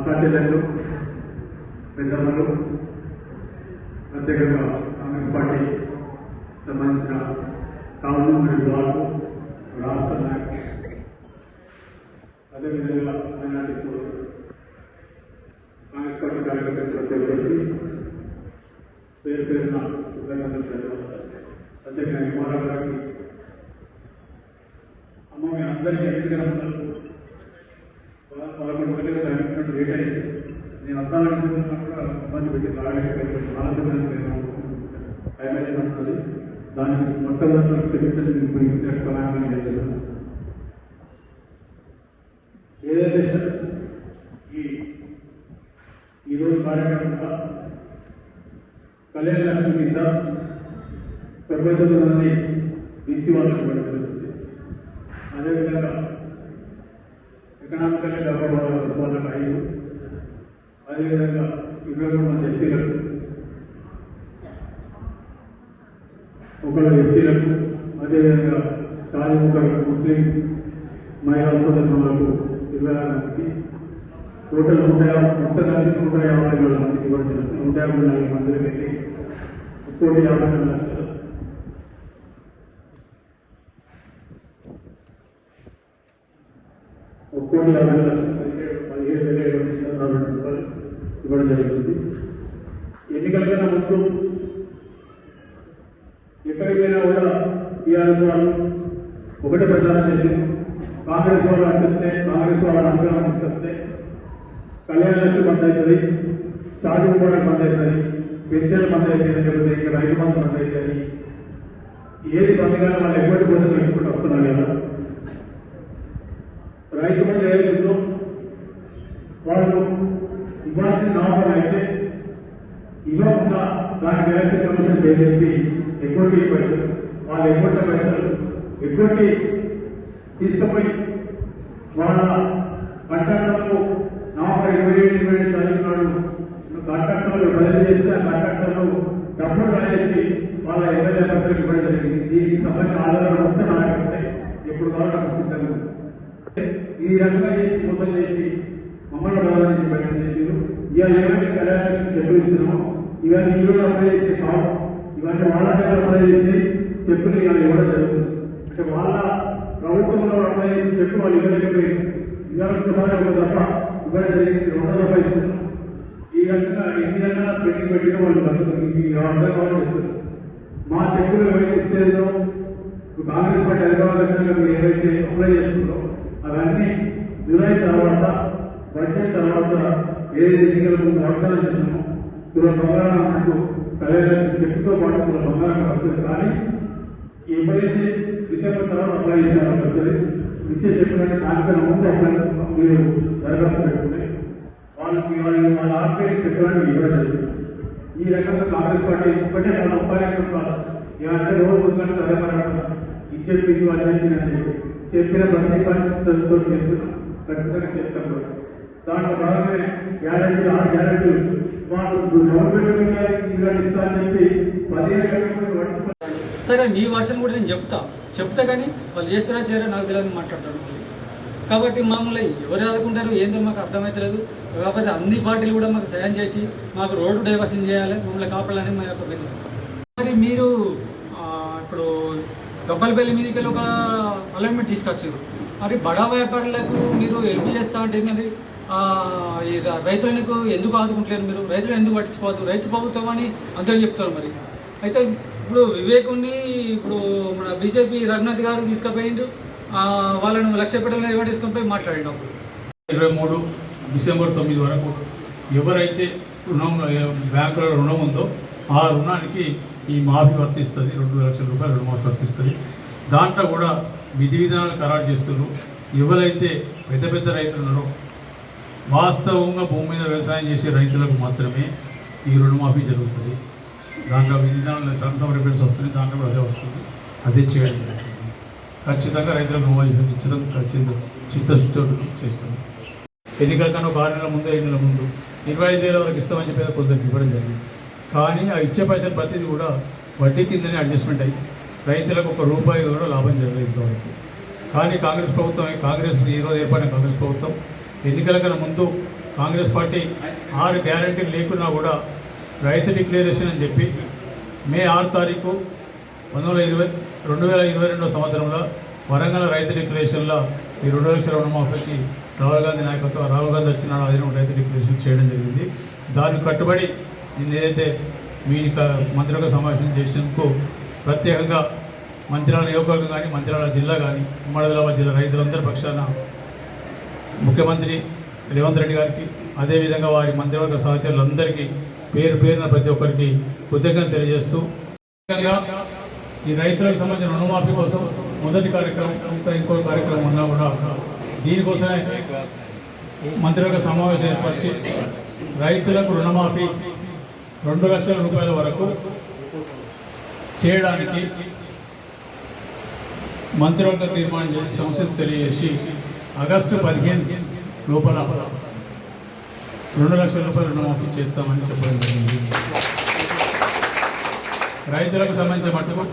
పెద్దలు ప్రత్యేకంగా కాంగ్రెస్ పార్టీ సంబంధించిన కావున వారు రాష్ట్ర నాయకులు అదేవిధంగా మైనార్టీ సోదరులు కాంగ్రెస్ పార్టీ కార్యకర్తలు ప్రతి ఒక్కరికి పేరు పేరున కృతజ్ఞతలు ప్రత్యేకంగా కుమార గారికి అమ్మ మీ అందరికీ ఎన్నికల ముందు పద- పదకొండు లేట్ అయింది. నేను అర్థాలనుకుంటున్నా కూడా ఇబ్బంది పెట్టి రావడానికి ఆలోచన టైం అయినది దానికి మొట్టమొదటి క్షమించండి మీకు ఇచ్చిన ప్రమాణం చేస్తున్నాను ఏదైతే ఈ ఈరోజు కార్యక్రమం కళ్యాణ లక్ష్మి కింద ప్రపంచంలోని బీసీ వాళ్ళకి ఇవ్వడం జరుగుతుంది అదేవిధంగా ఎకనామికల్ డెవలప్ వాళ్ళకి ఐదు అదేవిధంగా ఇరవై మూడు మంది ఎస్సీలకు ఒకళ్ళు ఎస్సీలకు అదేవిధంగా షాది ఒకరు ముస్లిం మహిళా సోదరులకు ఇరవై ఆరు మందికి. టోటల్ నూట యాభై నూట కలిసి నూట యాభై వేల మందికి ఇవ్వడం జరుగుతుంది. నూట యాభై నాలుగు మందికి వెళ్ళి కోటి యాభై రెండు లక్షలు ఒక కోటి యాభై లక్షలు పదిహేడు పదిహేడు వేల ఏడు వందల నలభై రెండు రూపాయలు ఇవ్వడం జరుగుతుంది ఎన్నికల కన్నా ముందు ఎక్కడికైనా కూడా టీఆర్ఎస్ వాళ్ళు ఒకటే ప్రచారం చేసి కాంగ్రెస్ వాళ్ళు అంటుంటే కాంగ్రెస్ వాళ్ళ అనుగ్రహం తీసుకొస్తే కళ్యాణ లక్ష్మి బంద్ అవుతుంది షాజింగ్ కూడా బంద్ అవుతుంది పెన్షన్ బంద్ అవుతుంది లేకపోతే ఇంకా రైతు బంధు బంద్ అవుతుంది ఏది బంద్ కానీ వాళ్ళు ఎటువంటి బోధన పెట్టుకుంటూ వస్తున్నారు కదా రైతు బంధు ఏదైతుందో వాళ్ళు ఇవ్వాల్సిన ఆఫర్ అయితే ఇవ్వకుండా దానికి ఎలక్షన్ కమిషన్ చేసేసి ఎటువంటి పైసలు వాళ్ళు ఎటువంటి పైసలు ఎటువంటి తీసుకుపోయి వాళ్ళ కాంట్రాక్టర్లు నవంబర్ ఇరవై ఏడు ఇరవై ఏడు తారీఖు నాడు కాంట్రాక్టర్లు బదిలీ చేస్తే ఆ కాంట్రాక్టర్లు డబ్బులు రాయేసి వాళ్ళ ఎమ్మెల్యే పత్రిక ఇవ్వడం జరిగింది. దీనికి సంబంధించిన ఆధారాలు మొత్తం నాయకుతాయి ఎప్పుడు కావాలంటే సిద్ధంగా ఈ రకంగా చేసి మోసం చేసి మమ్మల్ని బలవాన్ని బయట చేసి ఇవాళ ఏమైనా కళ్యాణ చెప్పులు ఇవన్నీ ఈ అప్లై చేసి కావు ఇవన్నీ వాళ్ళ దగ్గర అప్లై చేసి చెప్పులు ఇవాళ ఇవ్వడం జరుగుతుంది. అంటే వాళ్ళ ప్రభుత్వంలో అప్లై చేసి చెప్పు వాళ్ళు ఇవ్వలేకపోయింది ఇవాళ ఒకసారి ఒక తప్ప ఇవ్వడం జరిగింది. రెండో తప్ప ఇస్తున్నాం. ఈ రకంగా ఎన్ని రకాల పెండింగ్ పెట్టిన వాళ్ళు బతుకుతుంది ఈ అర్థం కావాలని చెప్తున్నారు. మా చెప్పులు ఎవరికి ఇచ్చేదో కాంగ్రెస్ పార్టీ హైదరాబాద్ మీరు ఏవైతే అప్లై చేస్తుందో అవన్నీ జూలై తర్వాత బడ్జెట్ తర్వాత ఏదైతే ఎన్నికలకు వాగ్దానం చేస్తున్నామో ఇలా బంగారం అంటూ కళ్యాణ చెట్టుతో పాటు ఇలా బంగారం వస్తుంది కానీ ఎప్పుడైతే డిసెంబర్ తర్వాత అప్లై చేశారో. వస్తుంది. ఇచ్చే చెప్పడానికి దానికన్నా ముందు అప్లై మీరు దరఖాస్తు పెట్టుకుంటే వాళ్ళకి వాళ్ళు వాళ్ళ ఆర్పేట్ చెప్పడానికి ఇవ్వడం జరుగుతుంది ఈ రకంగా కాంగ్రెస్ పార్టీ ఇప్పటికే వాళ్ళ ఉపాధ్యాయులు ఏమంటే రోజు ముందు అదే మాట్లాడతారు ఇచ్చే పిల్లి వాళ్ళని చెప్పిన ప్రతి పరిస్థితులతో చేస్తున్నాం. ఖచ్చితంగా చేస్తాం. కూడా దాంట్లో భాగమే గ్యారెంటీ ఆ గ్యారెంటీ వాళ్ళు గవర్నమెంట్ ఇస్తారని చెప్పి పదిహేను సరే మీ వర్షన్ కూడా నేను చెప్తా. చెప్తా కానీ వాళ్ళు చేస్తారా చేయరా నాకు తెలియదు మాట్లాడతాను కాబట్టి మామూలు ఎవరు ఆదుకుంటారు ఏందో మాకు అర్థమవుతలేదు కాకపోతే అన్ని పార్టీలు కూడా మాకు సాయం చేసి మాకు రోడ్డు డైవర్షన్ చేయాలి. మమ్మల్ని కాపాడాలని మా యొక్క మరి మీరు ఇప్పుడు గబ్బలపల్లి మీదకి ఒక అలైన్మెంట్ తీసుకొచ్చారు. మరి బడా వ్యాపారులకు మీరు హెల్ప్ చేస్తా అంటే మరి? ఈ రైతులకు ఎందుకు ఆదుకుంటలేరు మీరు? రైతులను ఎందుకు పట్టించుకోవద్దు? రైతు ప్రభుత్వం అని అందరూ చెప్తారు మరి. అయితే ఇప్పుడు వివేకుని ఇప్పుడు మన బీజేపీ రఘునాథ్ గారు తీసుకుపోయిండు వాళ్ళను లక్ష పెట్టాలని ఎవరు తీసుకొని అప్పుడు ఇరవై మూడు డిసెంబర్ తొమ్మిది వరకు ఎవరైతే రుణం బ్యాంకులలో రుణం ఉందో ఆ రుణానికి ఈ మాఫీ వర్తిస్తుంది. రెండు లక్షల రూపాయలు రుణమాఫీ వర్తిస్తుంది. దాంట్లో కూడా విధి విధానాలు ఖరారు చేస్తున్నారు. ఎవరైతే పెద్ద పెద్ద రైతులు ఉన్నారో వాస్తవంగా భూమి మీద వ్యవసాయం చేసే రైతులకు మాత్రమే ఈ రుణమాఫీ జరుగుతుంది. దాంట్లో విధానంలో కన్సమ్ రిఫరెన్స్ వస్తుంది. దాంట్లో కూడా అదే వస్తుంది. అదే చేయడం జరుగుతుంది. ఖచ్చితంగా రైతులకు రుణమాఫీ ఇచ్చడం ఖచ్చితంగా చిత్తశుద్ధితో చేస్తుంది ఎన్నికల కన్నా ఒక ఆరు నెలల ముందు ఐదు నెలల ముందు ఇరవై ఐదు వేల వరకు ఇస్తామని చెప్పి కొందరికి ఇవ్వడం జరిగింది. కానీ ఆ ఇచ్చే పైసలు ప్రతిదీ కూడా వడ్డీ కిందనే అడ్జస్ట్మెంట్ అయ్యి రైతులకు ఒక రూపాయి కూడా లాభం జరగలేదు కానీ కాంగ్రెస్ ప్రభుత్వం కాంగ్రెస్ ఈరోజు ఏర్పడిన కాంగ్రెస్ ప్రభుత్వం ఎన్నికల కన్నా ముందు కాంగ్రెస్ పార్టీ ఆరు గ్యారంటీలు లేకున్నా కూడా రైతు డిక్లరేషన్ అని చెప్పి మే ఆరు తారీఖు పంతొమ్మిది ఇరవై రెండు వేల ఇరవై రెండో సంవత్సరంలో వరంగల్ రైతు డిక్లరేషన్లో ఈ రెండు లక్షల రుణమాఫీకి రాహుల్ గాంధీ నాయకత్వం రాహుల్ గాంధీ వచ్చిన అది రైతు డిక్లరేషన్ చేయడం జరిగింది. దానికి కట్టుబడి నేను ఏదైతే మీ మంత్రులకు సమావేశం చేసినందుకు ప్రత్యేకంగా మంత్రాల నియోజకవర్గం కానీ మంత్రాల జిల్లా కానీ ఉమ్మడి జిల్లా రైతులందరి పక్షాన ముఖ్యమంత్రి రేవంత్ రెడ్డి గారికి అదేవిధంగా వారి మంత్రివర్గ సహచరులందరికీ పేరు పేరున ప్రతి ఒక్కరికి కృతజ్ఞత తెలియజేస్తూ ఈ రైతులకు సంబంధించిన రుణమాఫీ కోసం మొదటి కార్యక్రమం ఇంకా ఇంకో కార్యక్రమం ఉన్నా కూడా దీనికోసమే మంత్రివర్గ సమావేశం ఏర్పరిచి రైతులకు రుణమాఫీ రెండు లక్షల రూపాయల వరకు చేయడానికి మంత్రివర్గ తీర్మానం చేసి సంస్థకు తెలియజేసి ఆగస్టు పదిహేను లోపల రెండు లక్షల రూపాయలు రుణమాఫీ చేస్తామని చెప్పడం జరిగింది. రైతులకు సంబంధించిన మట్టుకు